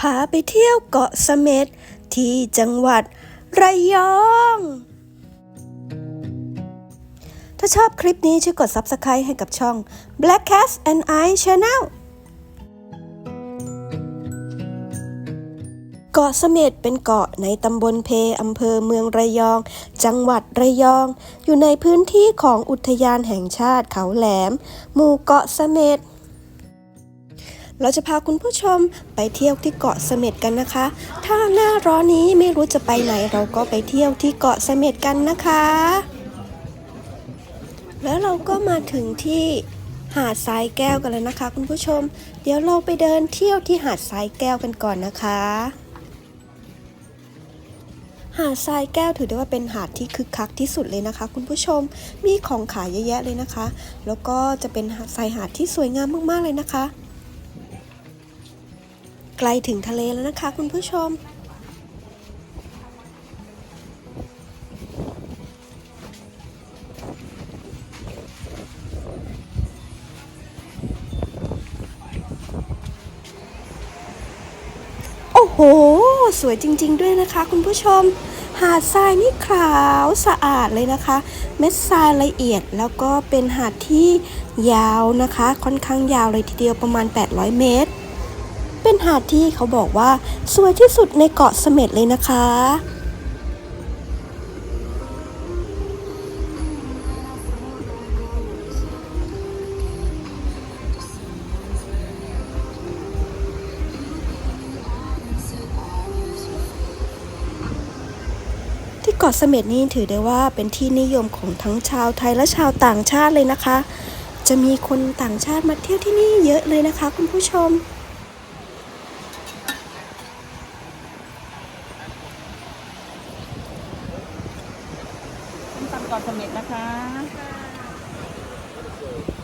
พาไปเที่ยวเกาะเสม็ดที่จังหวัดระยอง ถ้าชอบคลิปนี้ช่วยกด Subscribe ให้กับช่อง Black Cat and I Channel เกาะเสม็ดเป็นเกาะในตำบลเพอำเภอเมืองระยอง จังหวัดระยอง อยู่ในพื้นที่ของอุทยานแห่งชาติเขาแหลม หมู่เกาะเสม็ด เราจะพาคุณผู้ชมไปเที่ยวที่เกาะเสม็ดกันนะคะ ถ้าหน้าร้อนนี้ไม่รู้จะไปไหนเราก็ไปเที่ยวที่เกาะเสม็ดกันนะคะ แล้วเราก็มาถึงที่หาดทรายแก้วกันแล้วนะคะ คุณผู้ชม เดี๋ยวเราไปเดินเที่ยวที่หาดทรายแก้วกันก่อนนะคะ หาดทรายแก้วถือได้ว่าเป็นหาดที่คึกคักที่สุดเลยนะคะ คุณผู้ชม มีของขายเยอะแยะเลยนะคะ แล้วก็จะเป็นหาดทรายหาดที่สวยงามมากๆเลยนะคะ ใกล้ถึงทะเลแล้วนะคะ คุณผู้ชม โอ้โห สวยจริง ๆ ด้วยนะคะ คุณผู้ชม หาดทรายนี่ขาวสะอาดเลยนะคะ เม็ดทรายละเอียดแล้วก็เป็นหาดที่ยาวนะคะ ค่อนข้างยาวเลยทีเดียวประมาณ 800 เมตร หาดที่เขาบอกว่าสวยที่สุดในเกาะเสม็ดเลยนะคะที่เกาะเสม็ดนี่ถือได้ว่าเป็นที่นิยมของทั้งชาวไทยและชาวต่างชาติเลยนะคะ จะมีคนต่างชาติมาเที่ยวที่นี่เยอะเลยนะคะคุณผู้ชม ส้มตำก่อนเสม็ดนะคะ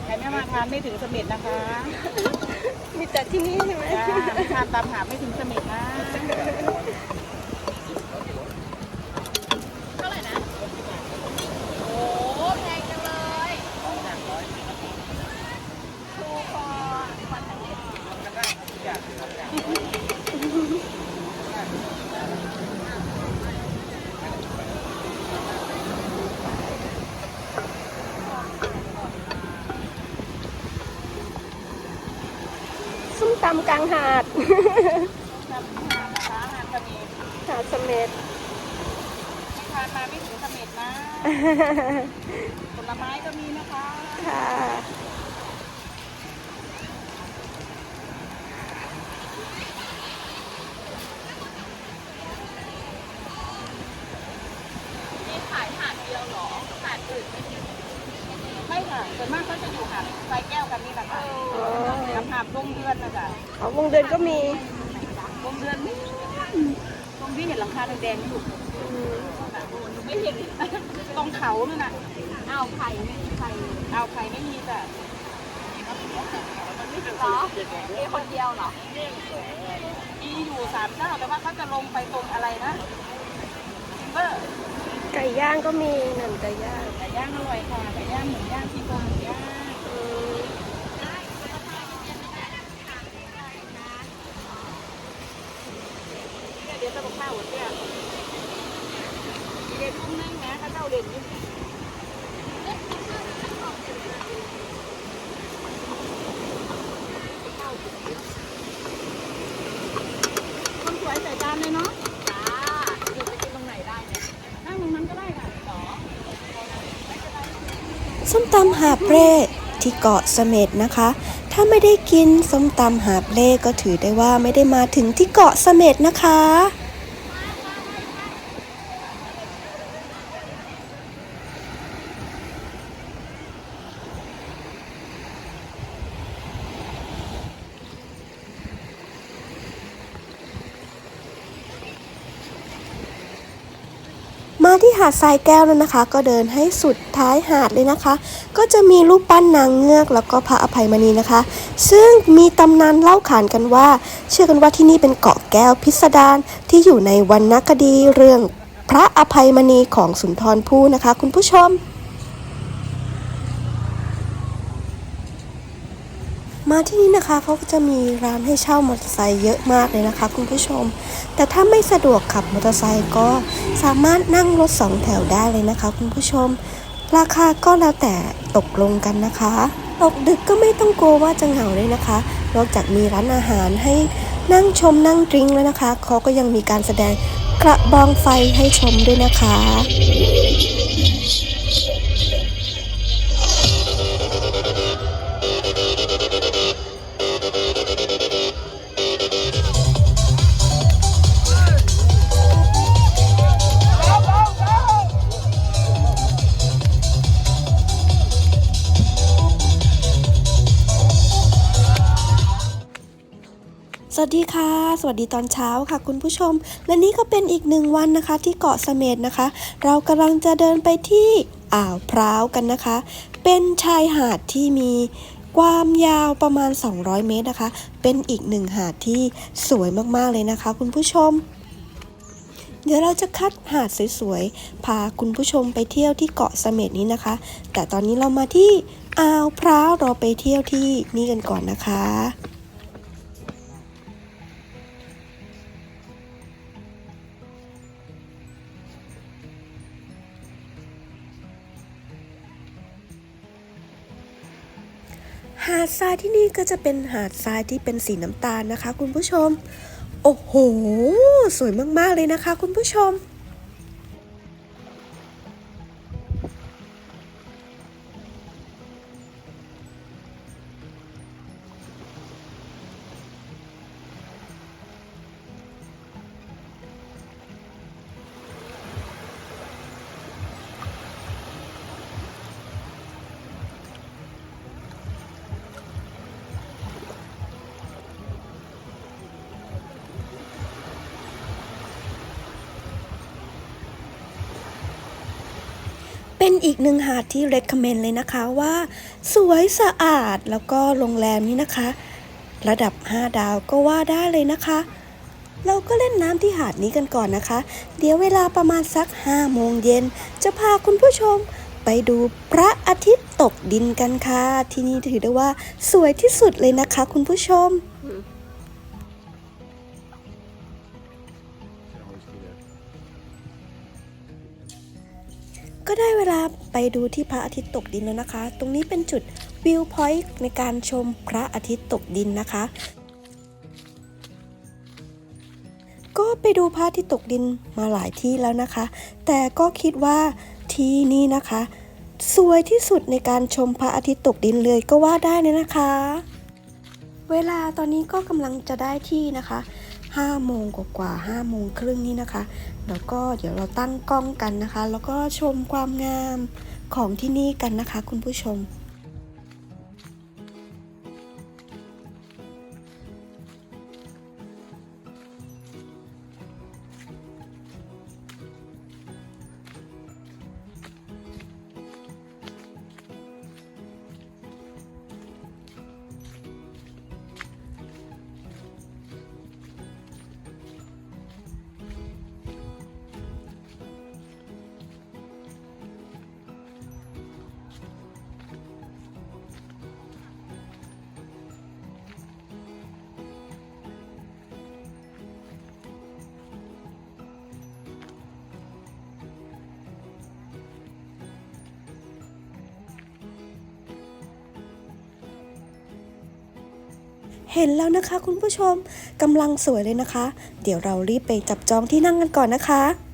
ใครไม่มาทานไม่ถึงเสม็ดนะคะมีแต่ที่นี่ใช่ไหมจ้าไม่ทานตามหาไม่ถึงเสม็ดนะ กลางหาดทานนะคะทานกระเมีหาดเสม็ดไม่ทานมาไม่ถึงเสม็ดนะ ผลไม้ก็มีนะคะ ค่ะ ไม่ค่ะ ส่วนมากเขาจะอยู่หาดทรายแก้วกันนี่แหละค่ะกับหาดลงเดือนนะคะเอวงเดือนก็มีลงเดือนนี่ตรงที่เห็นหลังคาแดงๆอยู่ไม่เห็นตรงเขาเนั่นน่ะอ่าวไข่ไม่มีใครอ่าวไข่ไม่มีแต่เหรอมีคนเดียวเหรอมีอยู่สามเจ้าแต่ว่าเขาจะลงไปตรงอะไรนะทิมเบอร์ ไก่ย่างก็มีหนั่นไก่ย่าง ไก่ย่างอร่อยค่ะ ไก่ย่างหมูย่างที่บ้าง อืม เนี่ยเดี๋ยวจะบอกข้าวเนี่ยเด็ดทุ่งนึงนะข้าวเจ้าเด่นนี่คนสวยใส่จานเลยเนาะ จ้าเดี๋ยวไปกินตรงไหนได้เนี่ย นั่งตรงนั้นก็ได้ค่ะหรอ ส้มตำหาบเร่ที่เกาะเสม็ดนะคะ ถ้าไม่ได้กินส้มตำหาบเร่ก็ถือได้ว่าไม่ได้มาถึงที่เกาะเสม็ดนะคะ มาดทรายแก้วแล้วนะคะ ก็เดินให้สุดท้ายหาดเลยนะคะ ก็จะมีรูปปั้นนางเงือกแล้วก็พระอภัยมณีนะคะ ซึ่งมีตำนานเล่าขานกันว่า เชื่อกันว่าที่นี่เป็นเกาะแก้วพิสดารที่อยู่ในวรรณคดีเรื่องพระอภัยมณีของสุนทรภู่นะคะ คุณผู้ชม มาที่นี่นะคะเขาก็จะมีร้านให้เช่ามอเตอร์ไซค์เยอะมากเลยนะคะ คุณผู้ชม แต่ถ้าไม่สะดวกขับมอเตอร์ไซค์ก็สามารถนั่งรถสองแถวได้เลยนะคะ คุณผู้ชม ราคาก็แล้วแต่ตกลงกันนะคะ ตกดึกก็ไม่ต้องกลัวว่าจะเหงาเลยนะคะ นอกจากมีร้านอาหารให้นั่งชมนั่งดริงแล้วนะคะเขาก็ยังมีการแสดงกระบองไฟให้ชมด้วยนะคะ สวัสดีค่ะ สวัสดีตอนเช้าค่ะคุณผู้ชม และนี่ก็เป็นอีกหนึ่งวันนะคะ ที่เกาะเสม็ดนะคะ เรากำลังจะเดินไปที่อ่าวพร้าวกันนะคะ เป็นชายหาดที่มีความยาวประมาณ 200 เมตรนะคะ เป็นอีกหนึ่งหาดที่สวยมากๆเลยนะคะ คุณผู้ชมเดี๋ยวเราจะคัดหาดสวยๆ พาคุณผู้ชมไปเที่ยวที่เกาะเสม็ดนี้นะคะ แต่ตอนนี้เรามาที่อ่าวพร้าวเราไปเที่ยวที่นี่กันก่อนนะคะ หาดทรายที่นี่ก็จะเป็นหาดทรายที่เป็นสีน้ำตาลนะคะ คุณผู้ชม โอ้โห สวยมากๆเลยนะคะ คุณผู้ชม เป็นอีกหนึ่งหาดที่ recommend เลยนะคะว่า สวยสะอาดแล้วก็โรงแรมนี้นะคะ ระดับ 5 ดาวก็ว่าได้เลยนะคะ เราก็เล่นน้ำที่หาดนี้กันก่อนนะคะ เดี๋ยวเวลาประมาณสัก 5 โมงเย็น จะพาคุณผู้ชมไปดูพระอาทิตย์ตกดินกันค่ะ ที่นี่ถือได้ว่าสวยที่สุดเลยนะคะคุณผู้ชม ได้เวลาไปดูที่พระอาทิตย์ตกดินแล้วนะคะ ตรงนี้เป็นจุดวิวพอยต์ในการชมพระอาทิตย์ตกดินนะคะ ก็ไปดูพระอาทิตย์ตกดินมาหลายที่แล้วนะคะ แต่ก็คิดว่าที่นี่นะคะ สวยที่สุดในการชมพระอาทิตย์ตกดินเลยก็ว่าได้เลยนะคะ เวลาตอนนี้ก็กำลังจะได้ที่นะคะ 5โมงกว่าๆ5โมงครึ่งนี่นะคะ แล้วก็เดี๋ยวเราตั้งกล้องกันนะคะ แล้วก็ชมความงามของที่นี่กันนะคะ คุณผู้ชม เห็นแล้วนะคะ คุณผู้ชมกำลังสวยเลยนะคะ เดี๋ยวเรารีบไปจับจองที่นั่งกันก่อนนะคะ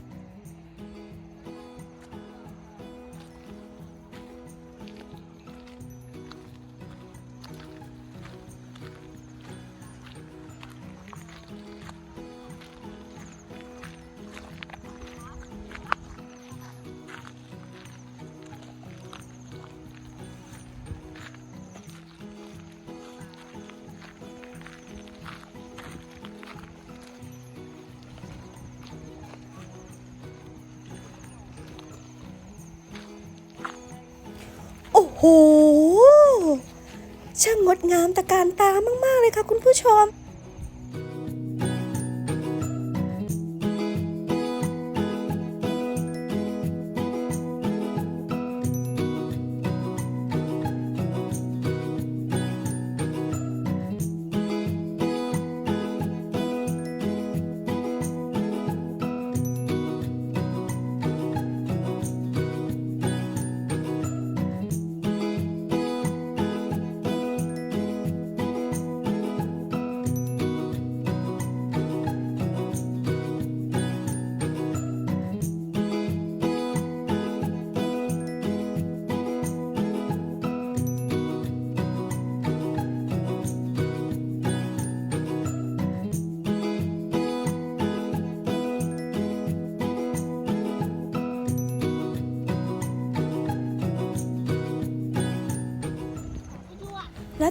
ช่างงดงามตะการตามากๆเลยค่ะคุณผู้ชม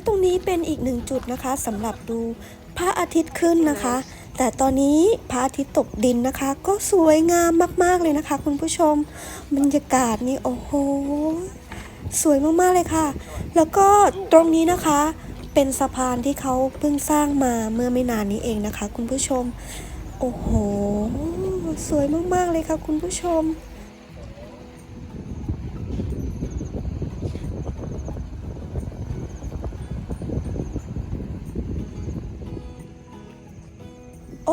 ตรงนี้เป็นอีกหนึ่งจุดนะคะสำหรับดูพระอาทิตย์ขึ้นนะคะ แต่ตอนนี้พระอาทิตย์ตกดินนะคะ ก็สวยงามมากๆเลยนะคะ คุณผู้ชมบรรยากาศนี่โอ้โหสวยมากๆเลยค่ะ แล้วก็ตรงนี้นะคะ เป็นสะพานที่เขาเพิ่งสร้างมาเมื่อไม่นานนี้เองนะคะ คุณผู้ชม โอ้โห สวยมากๆเลยค่ะ คุณผู้ชม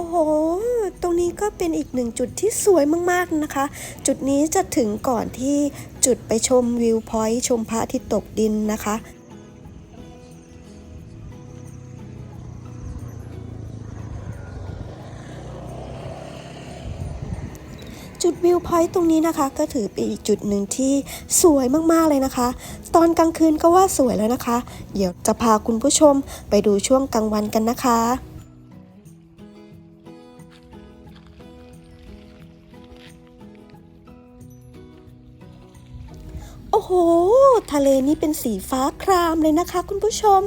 อ้โห ตรงนี้ก็เป็นอีกหนึ่งจุดที่สวยมากๆนะคะ จุดนี้จะถึงก่อนที่จุดไปชมวิวพอยต์ชมพระอาทิตย์ตกดินนะคะจุดวิวพอยต์ตรงนี้นะคะ ก็ถือเป็นอีกจุดหนึ่งที่สวยมากๆเลยนะคะ ตอนกลางคืนก็ว่าสวยแล้วนะคะ เดี๋ยวจะพาคุณผู้ชมไปดูช่วงกลางวันกันนะคะ ทะเลนี่เป็นสีฟ้าครามเลยนะคะ คุณผู้ชม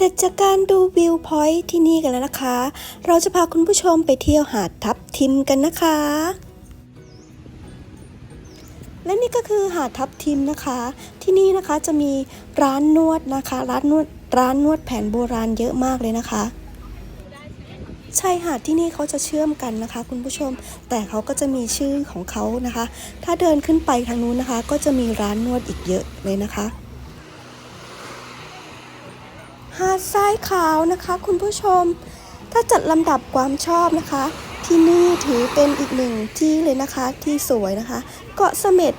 เสร็จจากการดูวิวพอยต์ที่นี่กันแล้วนะคะ เราจะพาคุณผู้ชมไปเที่ยวหาดทับทิมกันนะคะ และนี่ก็คือหาดทับทิมนะคะ ที่นี่นะคะจะมีร้านนวดนะคะ ร้านนวดร้านนวดแผนโบราณเยอะมากเลยนะคะชายหาดที่นี่เขาจะเชื่อมกันนะคะ คุณผู้ชม แต่เขาก็จะมีชื่อของเขานะคะ ถ้าเดินขึ้นไปทางนู้นนะคะ ก็จะมีร้านนวดอีกเยอะเลยนะคะ หาดทรายขาวนะคะคุณผู้ชม ถ้าจัดลำดับความชอบนะคะ ที่นี่ถือเป็นอีกหนึ่งที่เลยนะคะที่สวยนะคะ เกาะเสม็ด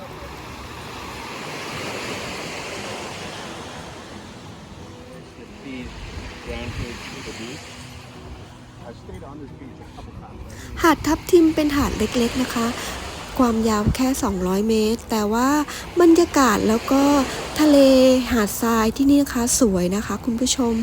หาดทับทิมเป็นหาดเล็กๆนะคะ ความยาวแค่ 200 เมตร แต่ว่าบรรยากาศแล้วก็ทะเลหาดทรายที่นี่นะคะสวยนะคะคุณผู้ชม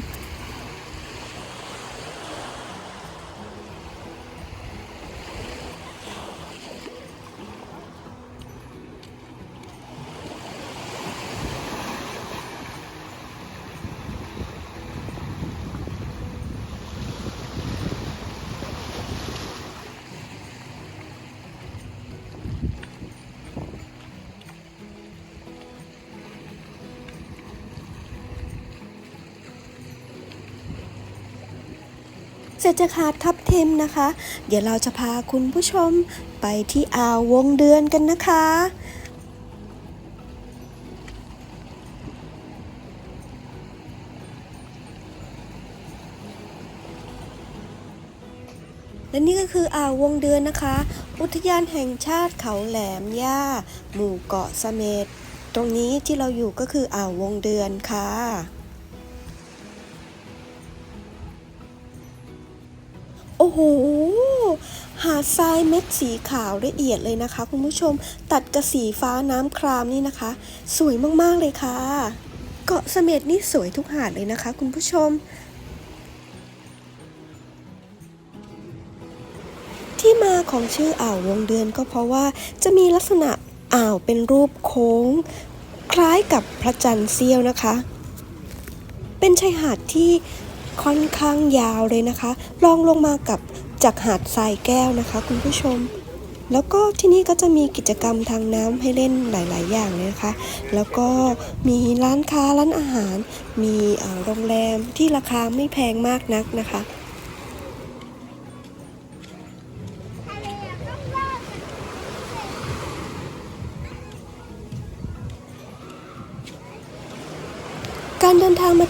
เสร็จจากหาดทับเทมนะคะ เดี๋ยวเราจะพาคุณผู้ชมไปที่อ่าววงเดือนกันนะคะและนี่ก็คืออ่าววงเดือนนะคะ อุทยานแห่งชาติเขาแหลมย่า หมู่เกาะเสม็ดตรงนี้ที่เราอยู่ก็คืออ่าววงเดือนค่ะ โอ้โหหาดทรายเม็ดสีขาวละเอียดเลยนะคะ คุณผู้ชมตัดกับสีฟ้าน้ำครามนี่นะคะ สวยมากๆเลยค่ะ เกาะเสม็ดนี่สวยทุกหาดเลยนะคะ คุณผู้ชม ที่มาของชื่ออ่าววงเดือนก็เพราะว่าจะมีลักษณะอ่าวเป็นรูปโค้ง คล้ายกับพระจันทร์เสี้ยวนะคะ เป็นชายหาดที่ ค่อนข้างยาวเลยนะคะลองลงมากับจากหาดทรายแก้วนะคะ คุณผู้ชม แล้วก็ที่นี่ก็จะมีกิจกรรมทางน้ำให้เล่นหลาย ๆ อย่างเลยนะคะ แล้วก็มีร้านค้าร้านอาหาร มีโรงแรมที่ราคาไม่แพงมากนักนะคะ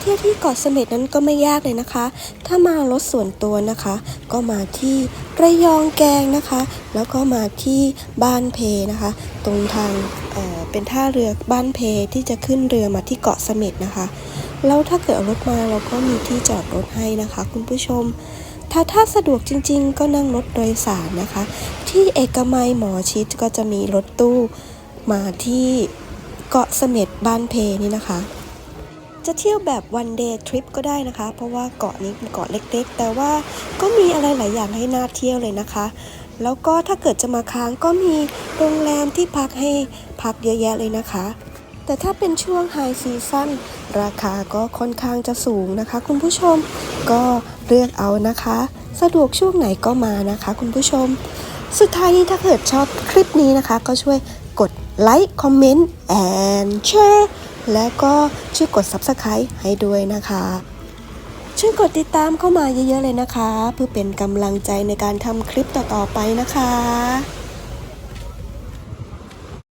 เที่ยวที่เกาะเสม็ดนั้นก็ไม่ยากเลยนะคะ ถ้ามารถส่วนตัวนะคะ ก็มาที่ระยองแกงนะคะ แล้วก็มาที่บ้านเพนะคะ ตรงทางเเป็นท่าเรือบ้านเพที่จะขึ้นเรือมาที่เกาะเสม็ดนะคะ แล้วถ้าเกิดรถมาเราก็มีที่จอดรถให้นะคะ คุณผู้ชม ถ้าถ้าสะดวกจริง ๆ ก็นั่งรถโดยสารนะคะ ที่เอกมัยหมอชิดก็จะมีรถตู้มาที่เกาะเสม็ดบ้านเพนี่นะคะ จะเที่ยวแบบวันเดย์ทริปก็ได้นะคะ เพราะว่าเกาะนี้เป็นเกาะเล็กๆ แต่ว่าก็มีอะไรหลายอย่างให้น่าเที่ยวเลยนะคะ แล้วก็ถ้าเกิดจะมาค้างก็มีโรงแรมที่พักให้พักเยอะแยะเลยนะคะ แต่ถ้าเป็นช่วงไฮซีซั่นราคาก็ค่อนข้างจะสูงนะคะ คุณผู้ชมก็เลือกเอานะคะ สะดวกช่วงไหนก็มานะคะ คุณผู้ชม สุดท้ายนี้ถ้าเกิดชอบคลิปนี้นะคะ ก็ช่วยกดไลค์คอมเมนต์ and share และก็ช่วยกด Subscribe ให้ด้วยนะคะ ช่วยกดติดตามเข้ามาเยอะๆเลยนะคะ เพื่อเป็นกำลังใจในการทำคลิปต่อๆไปนะคะ